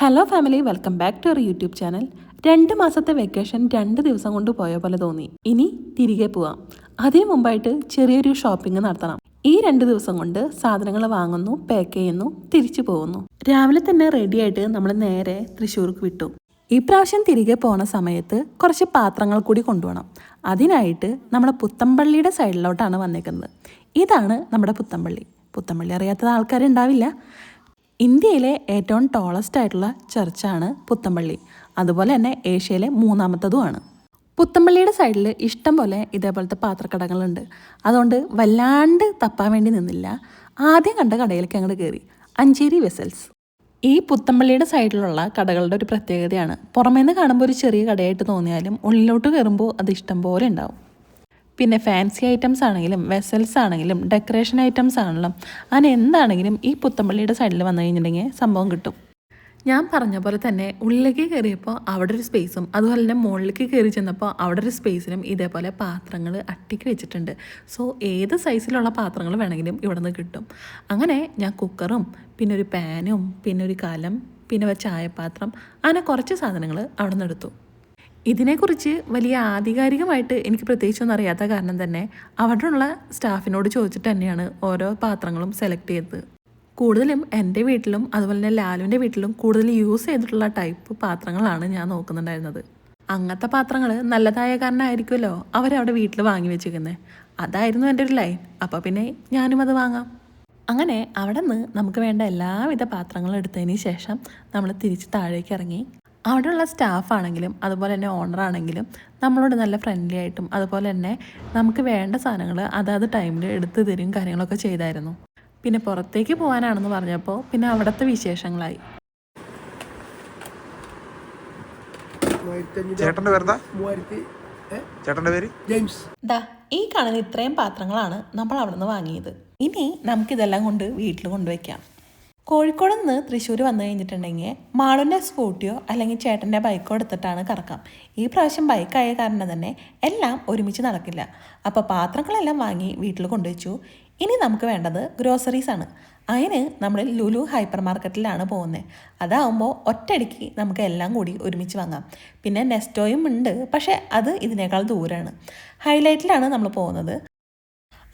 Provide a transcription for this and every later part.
Hello family welcome back to our YouTube channel രണ്ട് മാസത്തെ vacation രണ്ട് ദിവസം കൊണ്ട് പോയ പോലെ തോന്നി. ഇനി തിരികെ പോവാം. അതിനു മുമ്പായിട്ട് ചെറിയൊരു ഷോപ്പിംഗ് നടത്തണം. ഈ രണ്ട് ദിവസം കൊണ്ട് സാധനങ്ങൾ വാങ്ങുന്നു പാക്ക് ചെയ്യുന്നു തിരിച്ചു പോകുന്നു. രാവിലെ തന്നെ റെഡിയായിട്ട് നമ്മൾ നേരെ തൃശ്ശൂർക്ക് വിട്ടു. ഇപ്രാവശ്യം തിരികെ പോണ സമയത്ത് കുറച്ച് പാത്രങ്ങൾ കൂടി കൊണ്ടുപോകണം അതിനായിട്ട് നമ്മുടെ പുത്തമ്പള്ളിയുടെ സൈഡിലോട്ടാണ് വന്നേക്കുന്നത്. ഇതാണ് നമ്മുടെ പുത്തമ്പള്ളി. പുത്തമ്പള്ളി അറിയാത്ത ആൾക്കാരുണ്ടാവില്ല. ഇന്ത്യയിലെ ഏറ്റവും ടോളസ്റ്റ് ആയിട്ടുള്ള ചർച്ചാണ് പുത്തമ്പള്ളി. അതുപോലെ തന്നെ ഏഷ്യയിലെ മൂന്നാമത്തതുമാണ്. പുത്തമ്പള്ളിയുടെ സൈഡിൽ ഇഷ്ടം പോലെ ഇതേപോലത്തെ പാത്രക്കടകളുണ്ട്. അതുകൊണ്ട് വല്ലാണ്ട് തപ്പാൻ വേണ്ടി നിന്നില്ല. ആദ്യം കണ്ട കടയിലേക്ക് അങ്ങോട്ട് കയറി അഞ്ചേരി വെസൽസ് ഈ പുത്തമ്പള്ളിയുടെ സൈഡിലുള്ള കടകളുടെ ഒരു പ്രത്യേകതയാണ്. പുറമേന്ന് കാണുമ്പോൾ ഒരു ചെറിയ കടയായിട്ട് തോന്നിയാലും ഉള്ളിലോട്ട് കയറുമ്പോൾ അത് ഇഷ്ടം പോലെ ഉണ്ടാവും. പിന്നെ ഫാൻസി ഐറ്റംസ് ആണെങ്കിലും വെസൽസ് ആണെങ്കിലും ഡെക്കറേഷൻ ഐറ്റംസ് ആണെങ്കിലും അങ്ങനെ എന്താണെങ്കിലും ഈ പുത്തമ്പള്ളിയുടെ സൈഡിൽ വന്നു കഴിഞ്ഞിട്ടുണ്ടെങ്കിൽ സംഭവം കിട്ടും. ഞാൻ പറഞ്ഞ പോലെ തന്നെ ഉള്ളിലേക്ക് കയറിയപ്പോൾ അവിടെ ഒരു സ്പേസും അതുപോലെ തന്നെ മുകളിലേക്ക് കയറി ചെന്നപ്പോൾ അവിടെ ഒരു സ്പേസിലും ഇതേപോലെ പാത്രങ്ങൾ അട്ടിക്ക് വെച്ചിട്ടുണ്ട്. സോ ഏത് സൈസിലുള്ള പാത്രങ്ങൾ വേണമെങ്കിലും ഇവിടെ നിന്ന് കിട്ടും. അങ്ങനെ ഞാൻ കുക്കറും പിന്നെ ഒരു പാനും പിന്നെ ഒരു കലം പിന്നെ ചായപാത്രം അങ്ങനെ കുറച്ച് സാധനങ്ങൾ അവിടെ നിന്ന് എടുത്തു. ഇതിനെക്കുറിച്ച് വലിയ ആധികാരികമായിട്ട് എനിക്ക് പ്രത്യേകിച്ചൊന്നും അറിയാത്ത കാരണം തന്നെ അവിടെയുള്ള സ്റ്റാഫിനോട് ചോദിച്ചിട്ട് തന്നെയാണ് ഓരോ പാത്രങ്ങളും സെലക്ട് ചെയ്തത്. കൂടുതലും എന്റെ വീട്ടിലും അതുപോലെ തന്നെ ലാലുവിന്റെ വീട്ടിലും കൂടുതൽ യൂസ് ചെയ്തിട്ടുള്ള ടൈപ്പ് പാത്രങ്ങളാണ് ഞാൻ നോക്കുന്നുണ്ടായിരുന്നത്. അങ്ങനത്തെ പാത്രങ്ങൾ നല്ലതായ കാരണമായിരിക്കുമല്ലോ അവരവിടെ വീട്ടിൽ വാങ്ങി വെച്ചിരിക്കുന്നത് അതായിരുന്നു എന്റെ ഒരു ലൈൻ അപ്പോൾ പിന്നെ ഞാനും അത് വാങ്ങാം. അങ്ങനെ അവിടെ നിന്ന് നമുക്ക് വേണ്ട എല്ലാവിധ പാത്രങ്ങളും എടുത്തതിന് ശേഷം നമ്മൾ തിരിച്ച് താഴേക്ക് ഇറങ്ങി. അവിടെയുള്ള സ്റ്റാഫാണെങ്കിലും അതുപോലെ തന്നെ ഓണറാണെങ്കിലും നമ്മളോട് നല്ല ഫ്രണ്ട്ലി ആയിട്ടും അതുപോലെ തന്നെ നമുക്ക് വേണ്ട സാധനങ്ങൾ അതാത് ടൈമിൽ എടുത്തു തരും കാര്യങ്ങളൊക്കെ ചെയ്തായിരുന്നു. പിന്നെ പുറത്തേക്ക് പോകാനാണെന്ന് പറഞ്ഞപ്പോൾ പിന്നെ അവിടുത്തെ വിശേഷങ്ങളായി. പേരെന്താ? പേര്? ജെയിംസ്. ദാ ഈ കാണുന്ന ഇത്രയും പാത്രങ്ങളാണ് നമ്മൾ അവിടെ നിന്ന് വാങ്ങിയത്. ഇനി നമുക്കിതെല്ലാം കൊണ്ട് വീട്ടിൽ കൊണ്ടുവയ്ക്കാം. കോഴിക്കോട് നിന്ന് തൃശ്ശൂർ വന്നു കഴിഞ്ഞിട്ടുണ്ടെങ്കിൽ മാളുന്റെ സ്കൂട്ടിയോ അല്ലെങ്കിൽ ചേട്ടന്റെ ബൈക്കോ എടുത്തിട്ടാണ് കറക്കാം. ഈ പ്രാവശ്യം ബൈക്കായ കാരണം തന്നെ എല്ലാം ഒരുമിച്ച് നടക്കില്ല. അപ്പോൾ പാത്രങ്ങളെല്ലാം വാങ്ങി വീട്ടിൽ കൊണ്ടുവച്ചു. ഇനി നമുക്ക് വേണ്ടത് ഗ്രോസറീസ് ആണ്. അതിന് നമ്മൾ ലുലു ഹൈപ്പർ മാർക്കറ്റിലാണ് പോകുന്നത്. അതാവുമ്പോൾ ഒറ്റയടിക്ക് നമുക്ക് എല്ലാം കൂടി ഒരുമിച്ച് വാങ്ങാം. പിന്നെ നെസ്റ്റോയും ഉണ്ട്. പക്ഷേ അത് ഇതിനേക്കാൾ ദൂരമാണ് ഹൈലൈറ്റിലാണ് നമ്മൾ പോകുന്നത്.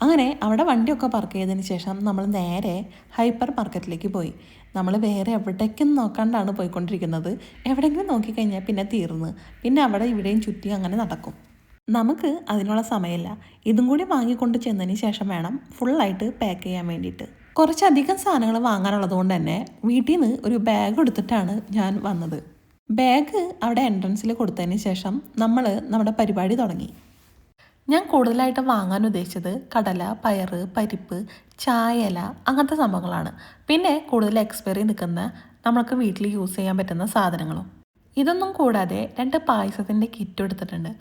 അങ്ങനെ അവിടെ വണ്ടിയൊക്കെ പാർക്ക് ചെയ്തതിന് ശേഷം നമ്മൾ നേരെ ഹൈപ്പർ മാർക്കറ്റിലേക്ക് പോയി. നമ്മൾ വേറെ എവിടേക്കും നോക്കാണ്ടാണ് പോയിക്കൊണ്ടിരിക്കുന്നത്. എവിടെയെങ്കിലും നോക്കിക്കഴിഞ്ഞാൽ പിന്നെ തീർന്ന്. പിന്നെ അവിടെ ഇവിടെയും ചുറ്റി അങ്ങനെ നടക്കും. നമുക്ക് അതിനുള്ള സമയമില്ല. ഇതും കൂടി വാങ്ങിക്കൊണ്ട് ചെന്നതിന് ശേഷം വേണം ഫുള്ളായിട്ട് പാക്ക് ചെയ്യാൻ വേണ്ടിയിട്ട്. കുറച്ചധികം സാധനങ്ങൾ വാങ്ങാനുള്ളത് കൊണ്ട് തന്നെ വീട്ടിൽ നിന്ന് ഒരു ബാഗ് എടുത്തിട്ടാണ് ഞാൻ വന്നത്. ബാഗ് അവിടെ എൻട്രൻസിൽ കൊടുത്തതിന് ശേഷം നമ്മൾ നമ്മുടെ പരിപാടി തുടങ്ങി. ഞാൻ കൂടുതലായിട്ടും വാങ്ങാൻ ഉദ്ദേശിച്ചത് കടല പയറ് പരിപ്പ് ചായല അങ്ങനത്തെ സംഭവങ്ങളാണ്. പിന്നെ കൂടുതൽ എക്സ്പയറി നിൽക്കുന്ന നമുക്ക് വീട്ടിൽ യൂസ് ചെയ്യാൻ പറ്റുന്ന സാധനങ്ങളും. ഇതൊന്നും കൂടാതെ രണ്ട് പായസത്തിന്റെ കിറ്റ് എടുത്തിട്ടുണ്ട്.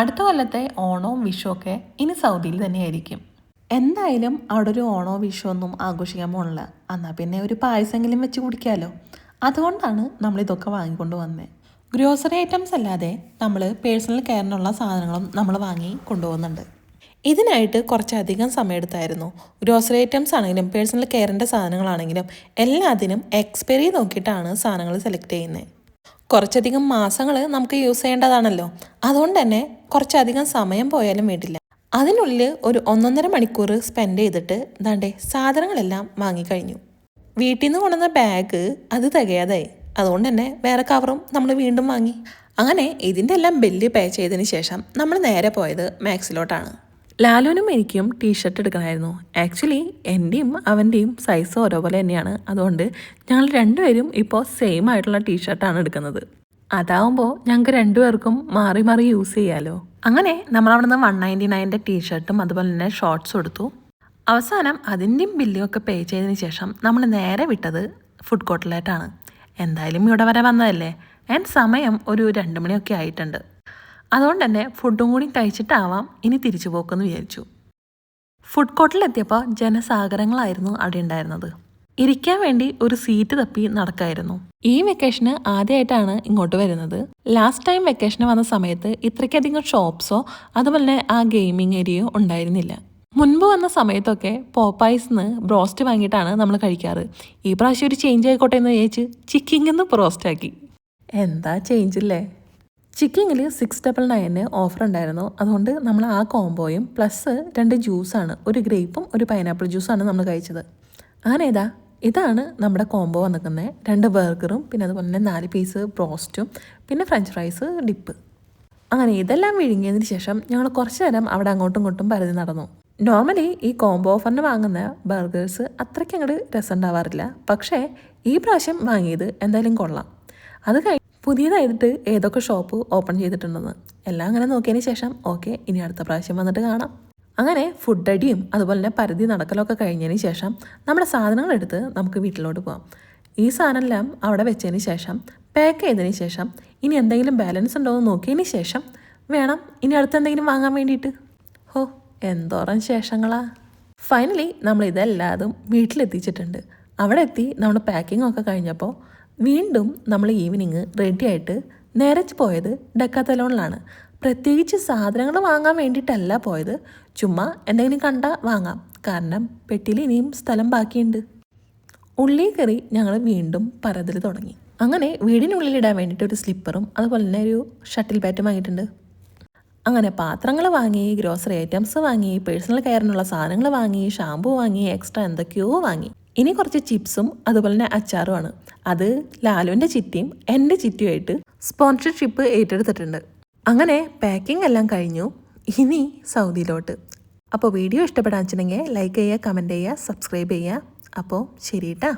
അടുത്ത കൊല്ലത്തെ ഓണവും വിഷുവും ഒക്കെ ഇനി സൗദിയിൽ തന്നെയായിരിക്കും. എന്തായാലും അവിടെ ഒരു ഓണോ വിഷു ഒന്നും ആഘോഷിക്കാൻ പോണില്ല. എന്നാൽ പിന്നെ ഒരു പായസമെങ്കിലും വെച്ച് കുടിക്കാമല്ലോ അതുകൊണ്ടാണ് നമ്മളിതൊക്കെ വാങ്ങിക്കൊണ്ട് വന്നത്. ഗ്രോസറി ഐറ്റംസ് അല്ലാതെ നമ്മൾ പേഴ്സണൽ കെയറിനുള്ള സാധനങ്ങളും നമ്മൾ വാങ്ങി കൊണ്ടുപോകുന്നുണ്ട്. ഇതിനായിട്ട് കുറച്ചധികം സമയമെടുത്തായിരുന്നു. ഗ്രോസറി ഐറ്റംസ് ആണെങ്കിലും പേഴ്സണൽ കെയറിന്റെ സാധനങ്ങളാണെങ്കിലും എല്ലാത്തിനും എക്സ്പയറി നോക്കിയിട്ടാണ് സാധനങ്ങൾ സെലക്ട് ചെയ്യുന്നത് കുറച്ചധികം മാസങ്ങൾ നമുക്ക് യൂസ് ചെയ്യേണ്ടതാണല്ലോ. അതുകൊണ്ട് തന്നെ കുറച്ചധികം സമയം പോയാലും വേണ്ടില്ല. അതിനുള്ളിൽ ഒരു ഒന്നൊന്നര മണിക്കൂർ സ്പെൻഡ് ചെയ്തിട്ട് ദാണ്ടേ സാധനങ്ങളെല്ലാം വാങ്ങിക്കഴിഞ്ഞു. വീട്ടിൽ നിന്ന് കൊണ്ടുവന്ന ബാഗ് അത് തികയാതായി. അതുകൊണ്ട് തന്നെ വേറെ കവറും നമ്മൾ വീണ്ടും വാങ്ങി. അങ്ങനെ ഇതിന്റെ എല്ലാം ബില്ല് പേ ചെയ്തതിന് ശേഷം നമ്മൾ നേരെ പോയത് മാക്സിലോട്ടാണ്. ലാലുവിനും എനിക്കും ടീഷർട്ട് എടുക്കണമായിരുന്നു. ആക്ച്വലി എന്റെയും അവന്റെയും സൈസ് ഓരോ പോലെ തന്നെയാണ്. അതുകൊണ്ട് ഞങ്ങൾ രണ്ടുപേരും ഇപ്പോൾ സെയിം ആയിട്ടുള്ള ടീഷർട്ടാണ് എടുക്കുന്നത്. അതാവുമ്പോൾ ഞങ്ങൾക്ക് രണ്ടുപേർക്കും മാറി മാറി യൂസ് ചെയ്യാമല്ലോ അങ്ങനെ നമ്മൾ അവിടെ നിന്ന് വൺ നയന്റി നയന്റെ ടീഷർട്ടും അതുപോലെ തന്നെ ഷോർട്ട്സും എടുത്തു. അവസാനം അതിന്റെയും ബില്ലും ഒക്കെ പേ ചെയ്തതിന് ശേഷം നമ്മൾ നേരെ വിട്ടത് ഫുഡ് കോർട്ടിലേട്ടാണ് എന്തായാലും ഇവിടെ വരെ വന്നതല്ലേ? ആൻഡ് സമയം ഒരു രണ്ട് മണിയൊക്കെ ആയിട്ടുണ്ട്. അതുകൊണ്ട് തന്നെ ഫുഡും കൂടി കഴിച്ചിട്ടാവാം ഇനി തിരിച്ചു പോക്കെന്ന് വിചാരിച്ചു. ഫുഡ് കോർട്ടിലെത്തിയപ്പോൾ ജനസാഗരങ്ങളായിരുന്നു അവിടെ ഉണ്ടായിരുന്നത്. ഇരിക്കാൻ വേണ്ടി ഒരു സീറ്റ് തപ്പി നടക്കായിരുന്നു. ഈ വെക്കേഷന് ആദ്യമായിട്ടാണ് ഇങ്ങോട്ട് വരുന്നത്. ലാസ്റ്റ് ടൈം വെക്കേഷന് വന്ന സമയത്ത് ഇത്രയ്ക്കധികം ഷോപ്സോ അതുപോലെ ആ ഗെയിമിംഗ് ഏരിയയോ ഉണ്ടായിരുന്നില്ല. മുൻപ് വന്ന സമയത്തൊക്കെ പോപ്പായ്സിന്ന് ബ്രോസ്റ്റ് വാങ്ങിയിട്ടാണ് നമ്മൾ കഴിക്കാറ്. ഈ പ്രാവശ്യം ഒരു ചേഞ്ച് ആയിക്കോട്ടെ എന്ന് വിചാരിച്ച് ചിക്കിങ്ങിന്ന് ബ്രോസ്റ്റാക്കി എന്താ ചേഞ്ച് ഇല്ലേ? ചിക്കിങ്ങിൽ സിക്സ് ഡബിൾ നയന് ഓഫർ ഉണ്ടായിരുന്നു. അതുകൊണ്ട് നമ്മൾ ആ കോംബോയും പ്ലസ് രണ്ട് ജ്യൂസാണ് ഒരു ഗ്രേപ്പും ഒരു പൈനാപ്പിൾ ജ്യൂസാണ് നമ്മൾ കഴിച്ചത്. അങ്ങനെ ഇതാ ഇതാണ് നമ്മുടെ കോംബോ വന്നിരിക്കുന്നത് രണ്ട് ബർഗറും പിന്നെ അതുപോലെ തന്നെ നാല് പീസ് ബ്രോസ്റ്റും പിന്നെ ഫ്രഞ്ച് ഫ്രൈസ് ഡിപ്പ് അങ്ങനെ ഇതെല്ലാം വിഴുങ്ങിയതിന് ശേഷം ഞങ്ങൾ കുറച്ച് നേരം അവിടെ അങ്ങോട്ടും ഇങ്ങോട്ടും പരതി നടന്നു. നോർമലി ഈ കോംബോ ഓഫറിന് വാങ്ങുന്ന ബർഗേഴ്സ് അത്രയ്ക്ക് അങ്ങോട്ട് രസം ഉണ്ടാവാറില്ല പക്ഷേ ഈ പ്രാവശ്യം വാങ്ങിയത് എന്തായാലും കൊള്ളാം. അത് കഴിഞ്ഞ് പുതിയതായിട്ട് ഏതൊക്കെ ഷോപ്പ് ഓപ്പൺ ചെയ്തിട്ടുണ്ടെന്ന് എല്ലാം അങ്ങനെ നോക്കിയതിന് ശേഷം ഓക്കെ ഇനി അടുത്ത പ്രാവശ്യം വന്നിട്ട് കാണാം. അങ്ങനെ ഫുഡ് അടിയും അതുപോലെ തന്നെ പരിധി നടക്കലൊക്കെ കഴിഞ്ഞതിന് ശേഷം നമ്മുടെ സാധനങ്ങളെടുത്ത് നമുക്ക് വീട്ടിലോട്ട് പോകാം ഈ സാധനമെല്ലാം അവിടെ വെച്ചതിന് ശേഷം പാക്ക് ചെയ്തതിന് ശേഷം ഇനി എന്തെങ്കിലും ബാലൻസ് ഉണ്ടോ എന്ന് നോക്കിയതിന് ശേഷം വേണം ഇനി അടുത്ത് എന്തെങ്കിലും വാങ്ങാൻ വേണ്ടിയിട്ട്. എന്തോരം ശേഷങ്ങളാ? ഫൈനലി നമ്മൾ ഇതെല്ലാതും വീട്ടിലെത്തിച്ചിട്ടുണ്ട്. അവിടെ എത്തി നമ്മൾ പാക്കിംഗ് ഒക്കെ കഴിഞ്ഞപ്പോൾ വീണ്ടും നമ്മൾ ഈവനിങ് റെഡിയായിട്ട് നേരെ പോയത് ഡെക്കാത്തലോണിലാണ് പ്രത്യേകിച്ച് സാധനങ്ങൾ വാങ്ങാൻ വേണ്ടിയിട്ടല്ല പോയത്. ചുമ്മാ എന്തെങ്കിലും കണ്ടാൽ വാങ്ങാം. കാരണം പെട്ടിയിൽ ഇനിയും സ്ഥലം ബാക്കിയുണ്ട്. ഉള്ളി കറി ഞങ്ങൾ വീണ്ടും പരതൽ തുടങ്ങി. അങ്ങനെ വീടിനുള്ളിലിടാൻ വേണ്ടിയിട്ട് ഒരു സ്ലിപ്പറും അതുപോലെ തന്നെ ഒരു ഷട്ടിൽ ബാറ്റും വാങ്ങിയിട്ടുണ്ട്. അങ്ങനെ പാത്രങ്ങൾ വാങ്ങി ഗ്രോസറി ഐറ്റംസ് വാങ്ങി പേഴ്സണൽ കെയറിനുള്ള സാധനങ്ങൾ വാങ്ങി ഷാമ്പു വാങ്ങി എക്സ്ട്രാ എന്തൊക്കെയോ വാങ്ങി. ഇനി കുറച്ച് ചിപ്സും അതുപോലെ തന്നെ അച്ചാറുമാണ് അത് ലാലുവിന്റെ ചിറ്റിയും എന്റെ ചിറ്റിയുമായിട്ട് സ്പോൺസർഷിപ്പ് ഏറ്റെടുത്തിട്ടുണ്ട്. അങ്ങനെ പാക്കിംഗ് എല്ലാം കഴിഞ്ഞു. ഇനി സൗദിയിലോട്ട്. അപ്പോൾ വീഡിയോ ഇഷ്ടപ്പെടാൻ വെച്ചിട്ടുണ്ടെങ്കിൽ ലൈക്ക് ചെയ്യുക കമന്റ് ചെയ്യുക സബ്സ്ക്രൈബ് ചെയ്യുക. അപ്പോൾ ശരി കേട്ടാ